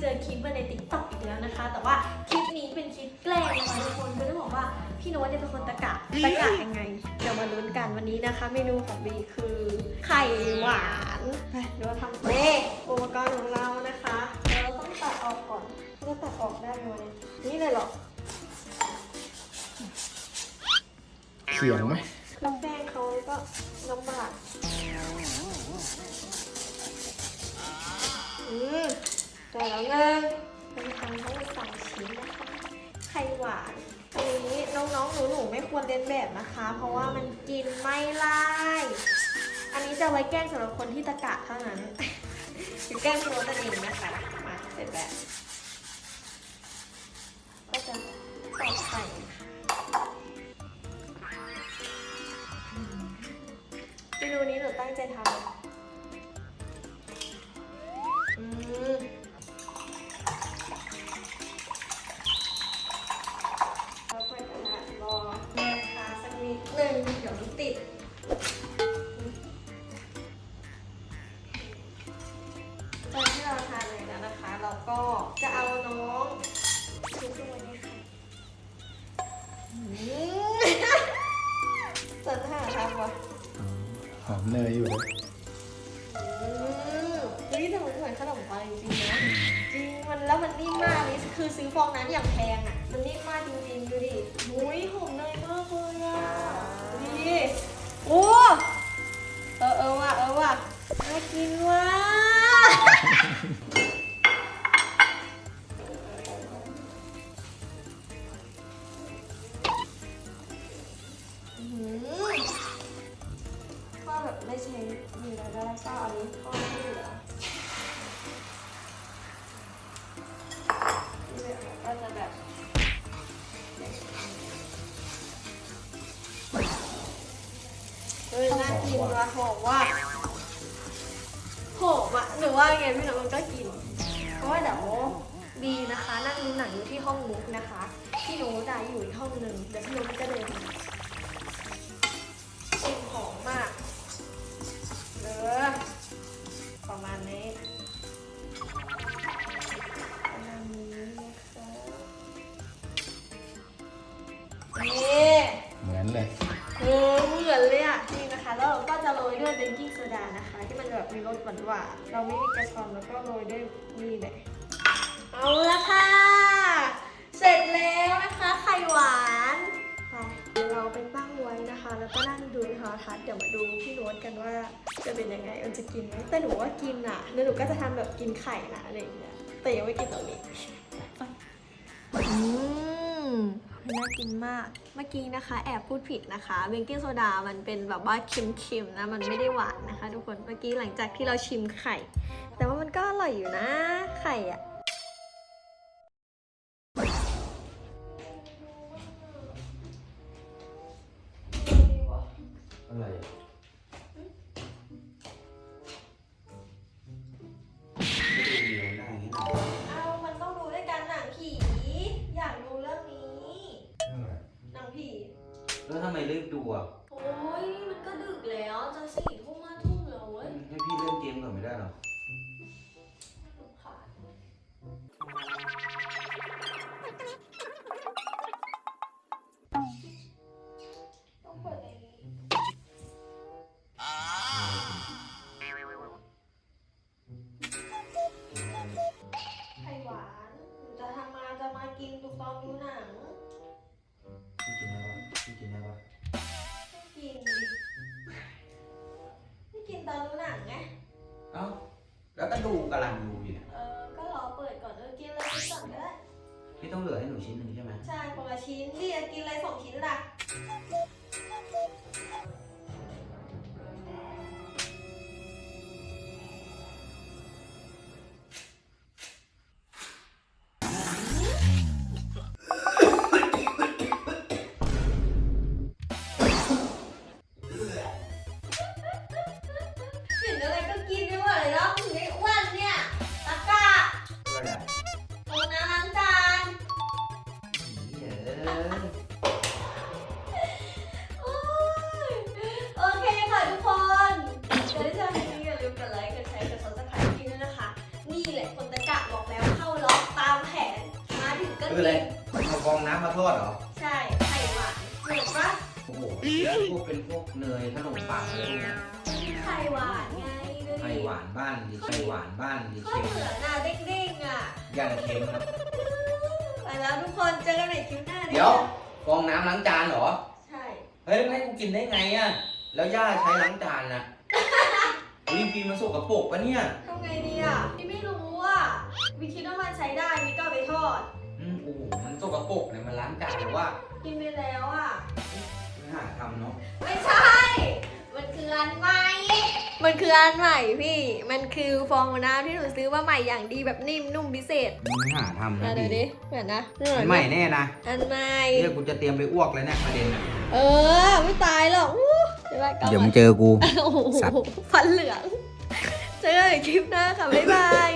เจอคลิปมาในติ๊กต็อกอีกแล้วนะคะ แต่ว่าคลิปนี้เป็นคลิปแกล้งนะคะทุกคนคือต้องบอกว่าพี่โน้ตเนี่ยเป็นคนตะกะตะกะยังไง เดี๋ยวมาลุ้นกันวันนี้นะคะ เมนูของบีคือไข่หวานไปเดี๋ยวเราทำเน่อุปกรณ์ของเรานะคะเราต้องตัดออกก่อนจะตัดออกได้ไหมนี่เลยเหรอเสียงไหม แต่แล้วเงินเป็นทำทั้งหมดสามชิ้นนะคะไข่หวานอันนี้น้องๆหนูๆไม่ควรเลียนแบบนะคะ เพราะว่ามันกินไม่ไล่อันนี้จะไว้แกล้งสำหรับคนที่ตะกะเท่านั้นคือแกล้งพี่โรสนั่นเองนะคะมาเสร็จแล้วก็จะใส่ไข่เมนูนี้หนูตั้งใจทำ นิดหนึ่งเดี๋ยวมันติด ตอนที่เราทานเลยแล้วนะคะ เราก็จะเอาน้องชุบลงไปในไข่อืมสนหาทำวะหอมเนยอยู่เลยอืมเฮ้ยแต่มันเหมือนขนมปังจริงๆนะ จริงมันแล้วมันนิ่มมากนี่คือซื้อฟองนั้นอย่างแพงอะ มันนิ่มมากจริงๆดูดิมุ้ยหอมเนยมากเลยอะดูดิ โอ้เออเออว่ะเออว่ะน่ากินว่ะอื้อหือก็แบบไม่ใช้มือะไรได้ก็เอาอันนี้ทอ ฮ้ยน่ากินว่ะหอมว่าหอมอะหนูว่าไงพี่น้องมันก็กิน เพราะว่าเดี๋ยวบีนะคะ นั่งดูหนังอยู่ที่ห้องมุกนะคะ พี่โน้ตอะอยู่อีกห้องหนึ่งเดี๋ยวพี่โน้ตก็เดินมาานะคะ ที่มันแบบมีรสหวานหวานๆเราไม่มีกระชอนแล้วก็โรยด้วยนี่เลยเอาละค่ะ เสร็จแล้วนะคะไข่หวานไปเดี๋ยวเราไปตั้งไว้นะคะ แล้วก็นั่งดูโทรทัศน์เดี๋ยวมาดูพี่โน้ตกันว่าจะเป็นยังไงมันจะกินไหมแต่หนูว่ากินอะแล้วหนูก็จะทำแบบกินไข่นะอะไรอย่างเงี้ยแต่ยังไม่กินตรงนี้อืม น่ากินมาก เมื่อกี้นะคะ แอบพูดผิดนะคะเบกกิ้งโซดามันเป็นแบบว่าเค็มๆนะมันไม่ได้หวานนะคะ ทุกคนเมื่อกี้หลังจากที่เราชิมไข่ แต่ว่ามันก็อร่อยอยู่นะไข่อะ ทำไมรีบดูอะ พี่ต้องเหลือให้หนูชิ้นหนึ่งใช่ไหม ใช่คนละชิ้นดิกินอะไรสองชิ้นล่ะ คืออะไรเอาฟองน้ำมาทอดเหรอ ใช่ ไข่หวานเหมือนปะโอ้โหพวกเป็นพวกเนยขนมปังอะไรพวกเนี้ยไข่หวานไงดูไข่ดิหวานบ้านดีไข่หวานบ้านดีก็เค็มเหมือนอะเด้งๆอะ ยันเค็มนะไปแล้วทุกคนเจอกันใหม่คลิปหน้าเดี๋ยวฟองน้ำล้างจานเหรอ ใช่ เฮ้ยไม่ให้กูกินได้ไงอะแล้วย่าใช้ล้างจานนะวิปีมันสกปรกปะเนี่ย ทำไงดีอะพี่ไม่รู้อะวิคิดว่ามันใช้ได้วิก็เอาไปทอด อืมโอ้โหมันสกปรกเนี่ยมันล้างจานหรือว่ากินไปแล้วอะไม่หาทำเนาะไม่ใช่ มันคืออันใหม่ มันคืออันใหม่พี่ มันคือฟองน้ำที่หนูซื้อมาใหม่อย่างดีแบบนิ่มนุ่มพิเศษไม่หาทำมานะดูดิเหมือนนะเหมือนใหม่แน่นะอันใหม่เรียกกูจะเตรียมไปอ้วกเลยเนี่ยประเด็นอะเออ ไม่ตายหรอกอู้เดี๋ยวว่าเกาเดี๋ยวมึงเจอกู โอ้โหสัตว์ ฟันเหลือง เจอกันใหม่คลิปหน้าค่ะ บ๊ายบาย